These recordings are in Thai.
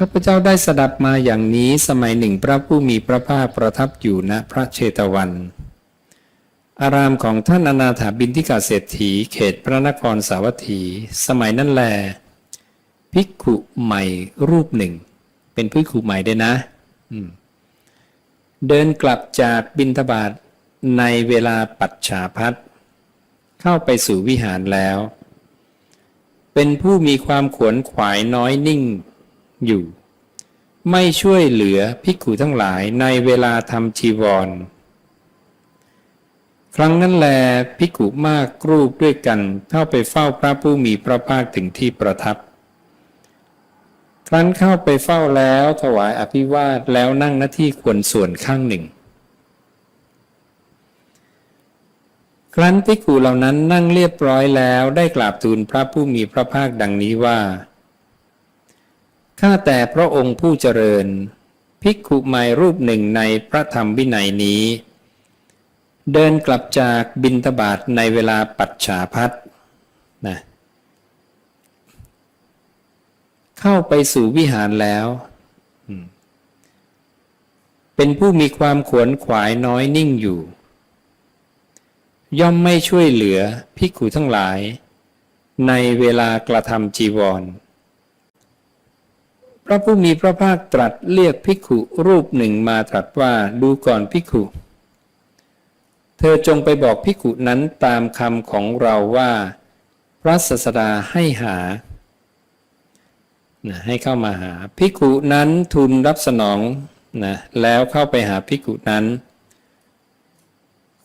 ข้าพเจ้าได้สดับมาอย่างนี้สมัยหนึ่งพระผู้มีพระภาคประทับอยู่ณพระเชตวัน อารามของท่านอนาถาบินทิกาเศรษฐีเขตพระนครสาวัตถี สมัยนั้นแล ภิกขุใหม่รูปหนึ่ง เป็นภิกขุใหม่ด้วยนะเดินกลับจากบินทบาทในเวลาปัจฉาพัดเข้าไปสู่วิหารแล้ว เป็นผู้มีความขวนขวายน้อยนิ่ง อยู่ ไม่ช่วยเหลือภิกขุทั้งหลายในเวลาทำจีวร ครั้งนั้นแลภิกขุมากรูปด้วยกันเข้าไปเฝ้าพระผู้มีพระภาคถึงที่ประทับ ครั้นเข้าไปเฝ้าแล้วถวายอภิวาทแล้วนั่งหน้าที่ควรส่วนข้างหนึ่งครั้นภิกขุเหล่านั้นนั่งเรียบร้อยแล้วได้กราบทูลพระผู้มีพระภาคดังนี้ว่า ข้าแต่พระองค์ผู้เจริญ ภิกขุใหม่รูปหนึ่งในพระธรรมวินัยนี้ เดินกลับจากบินทบาทในเวลาปัจฉาพัดนะเข้าไปสู่วิหารแล้ว เป็นผู้มีความขวนขวายน้อยนิ่งอยู่ ย่อมไม่ช่วยเหลือภิกขุทั้งหลาย ในเวลากระทำจีวร พระผู้มีพระภาคตรัสเรียกภิกขุรูปหนึ่งมาตรัสว่าดูก่อนภิกขุ เธอจงไปบอกภิกขุนั้นตามคำของเราว่า พระศาสดาให้หา ให้เข้ามาหาภิกขุนั้นทูลรับสนองนะแล้วเข้าไปหาภิกขุนั้น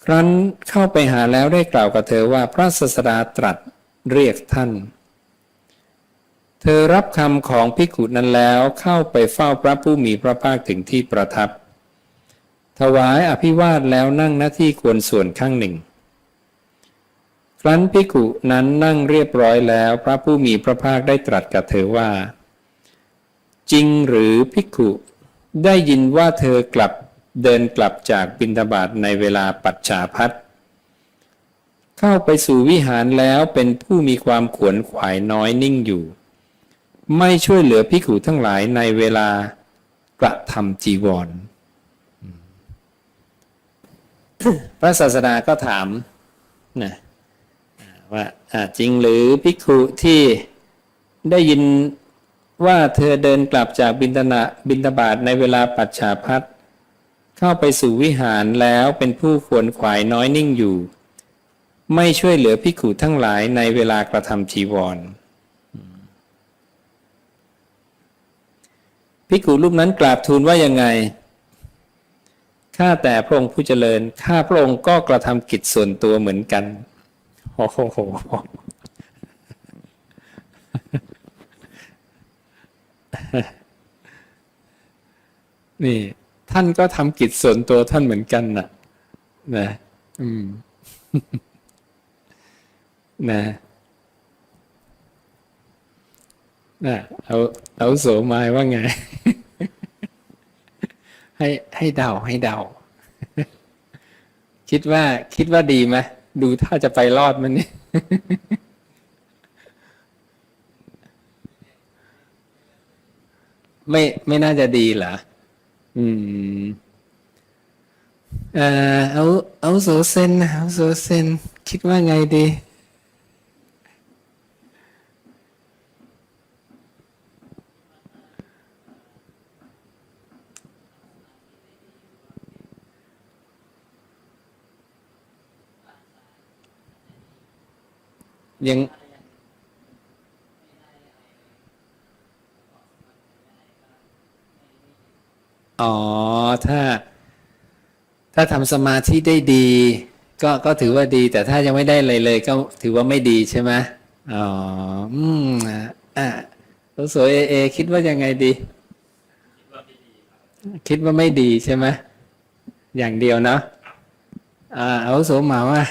ครั้นเข้าไปหาแล้วได้กล่าวกับเธอว่าพระศาสดาตรัสเรียกท่าน เธอรับคำของภิกขุนั้นแล้วเข้าไปเฝ้าพระผู้มีพระภาคถึงที่ประทับ ถวายอภิวาทแล้วนั่งหน้าที่ควรส่วนข้างหนึ่ง ครั้นภิกขุนั้นนั่งเรียบร้อยแล้วพระผู้มีพระภาคได้ตรัสกับเธอว่า จริงหรือภิกขุได้ยินว่าเธอกลับเดินกลับจากบินทบาทในเวลาปัจฉาพัดเข้าไปสู่วิหารแล้วเป็นผู้มีความขวนขวายน้อยนิ่งอยู่ ไม่ช่วยเหลือภิกขุทั้งหลายในเวลากระทำจีวร พระศาสดาก็ถามนะว่าจริงหรือภิกขุที่ได้ยินว่าเธอเดินกลับจากบินตนะบินตบาทในเวลาปัจฉาพัดเข้าไปสู่วิหารแล้วเป็นผู้ขวนขวายน้อยนิ่งอยู่ ไม่ช่วยเหลือภิกขุทั้งหลายในเวลากระทำจีวร ภิกขุรูปนั้นกราบทูลว่ายังไง ข้าแต่พระองค์ผู้เจริญ ข้าพระองค์ก็กระทำกิจส่วนตัวเหมือนกันโอ้โหนี่ ท่านก็ทำกิจส่วนตัวท่านเหมือนกันน่ะ นะ อืม นะ น่ะเอาเอาโสมายว่าไง ให้ให้เดาให้เดา คิดว่าคิดว่าดีไหมดูถ้าจะไปรอดมันนี่ไม่ไม่น่าจะดีเหรอ อืม เอ่อเอาเอาโซเซนนะเอาโซเซน คิดว่าไงดี ยังอ๋อ ถ้า ถ้าทำสมาธิได้ดี ก็ก็ถือว่าดี แต่ถ้ายังไม่ได้เลยเลย ก็ถือว่าไม่ดีใช่ไหมอ๋อ อืมอะอะสวยเอเอ คิดว่ายังไงดี คิดว่าไม่ดีใช่ไหมอย่างเดียวเนาะอ่าเอาโสมาว่า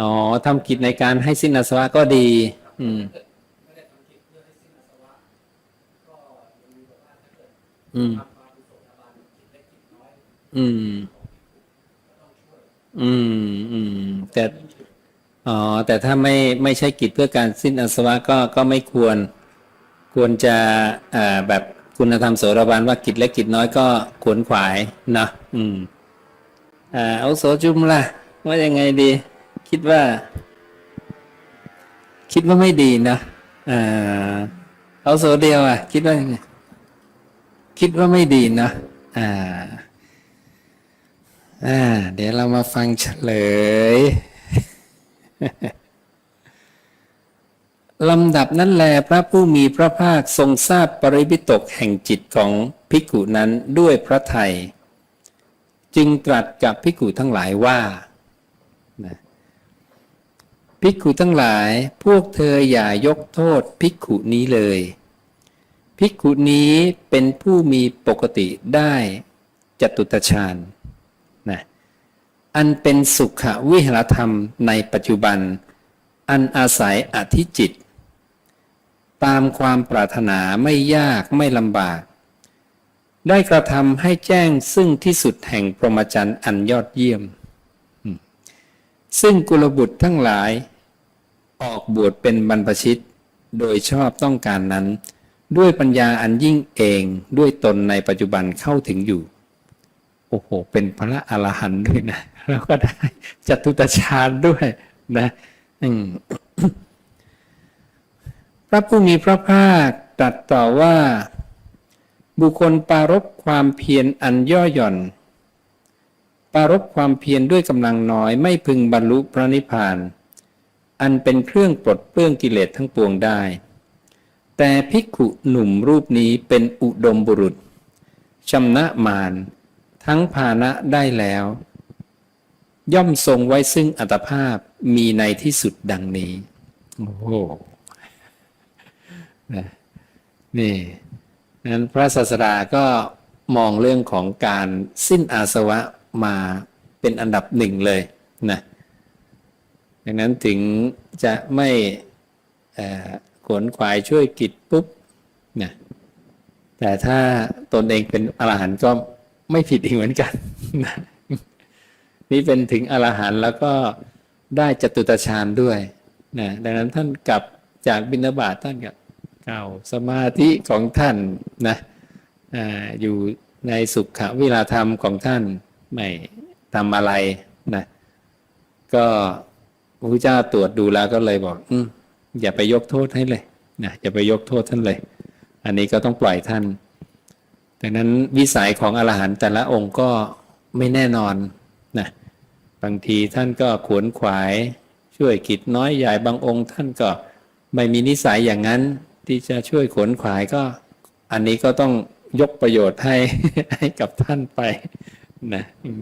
อ๋อทำกิจในการให้สิ้นอาสวะก็ดี อืมอืม อืม อืม อืม แต่ อ๋อ แต่ถ้าไม่ ไม่ใช่กิจเพื่อการสิ้นอาสวะก็ ก็ไม่ควร ควรจะอ่าแบบคุณธรรมโสรบันว่ากิจเล็กกิจน้อยก็ขวนขวายนะ อืม อ่า เอาโสจุมล่ะ ว่ายังไงดี คิดว่า คิดว่าไม่ดีนะอ่าเอาโสเดียวอะ คิดว่ายังไงคิดว่าไม่ดีนะอ่า อ่า เดี๋ยวเรามาฟังเฉลยลำดับนั้นแลพระผู้มีพระภาคทรงทราบปริพิตกแห่งจิตของภิกขุนั้นด้วยพระไทย จึงตรัสกับภิกขุทั้งหลายว่านะ ภิกขุทั้งหลายพวกเธออย่ายกโทษภิกขุนี้เลย ภิกขุนี้เป็นผู้มีปกติได้จตุตฌานนะอันเป็นสุขวิหารธรรมในปัจจุบัน อันอาศัยอธิจิต ตามความปรารถนาไม่ยากไม่ลำบาก ได้กระทำให้แจ้งซึ่งที่สุดแห่งพรหมจรรย์อันยอดเยี่ยม ซึ่งกุลบุตรทั้งหลาย ออกบวชเป็นบรรพชิต โดยชอบต้องการนั้น ด้วยปัญญาอันยิ่งเองด้วยตนในปัจจุบันเข้าถึงอยู่ โอ้โห เป็นพระอรหันต์ด้วยนะแล้วก็ได้จตุตฌานด้วยนะพระผู้มีพระภาคตรัสต่อว่า บุคคลปรารบความเพียรอันย่อหย่อน ปารบความเพียรด้วยกำลังน้อยไม่พึงบรรลุพระนิพพาน อันเป็นเครื่องปลดเปลื้องกิเลสทั้งปวงได้ แต่ภิกขุหนุ่มรูปนี้เป็นอุดมบุรุษชำนะมารทั้งภาณะได้แล้ว ย่อมทรงไว้ซึ่งอัตภาพมีในที่สุดดังนี้ โอ้โหนะนี่นั้นพระศาสดาก็มองเรื่องของการสิ้นอาสวะ มาเป็นอันดับหนึ่งเลยนะดังนั้นถึงจะไม่ขวนขวายช่วยกิจปุ๊บนะแต่ถ้าตนเองเป็นอรหันต์ก็ไม่ผิดอีกเหมือนกันนะนี่เป็นถึงอรหันต์แล้วก็ได้จตุตฌานด้วยนะดังนั้นท่านกลับจากบิณฑบาตท่านกับเก่าสมาธิของท่านนะออยู่ในสุขวิลาธรรมของท่าน ไม่ทำอะไรนะก็พระพุทธเจ้าตรวจดูแล้วก็เลยบอกออย่าไปยกโทษให้เลยนะอย่าไปยกโทษท่านเลย อันนี้ก็ต้องปล่อยท่านดังนั้นวิสัยของอรหันต์แต่ละองค์ก็ไม่แน่นอนนะบางทีท่านก็ขวนขวายช่วยกิจน้อยใหญ่บางองค์ ท่านก็ไม่มีนิสัยอย่างนั้นที่จะช่วยขวนขวายก็ อันนี้ก็ต้องยกประโยชน์ให้ให้กับท่านไป นะอืม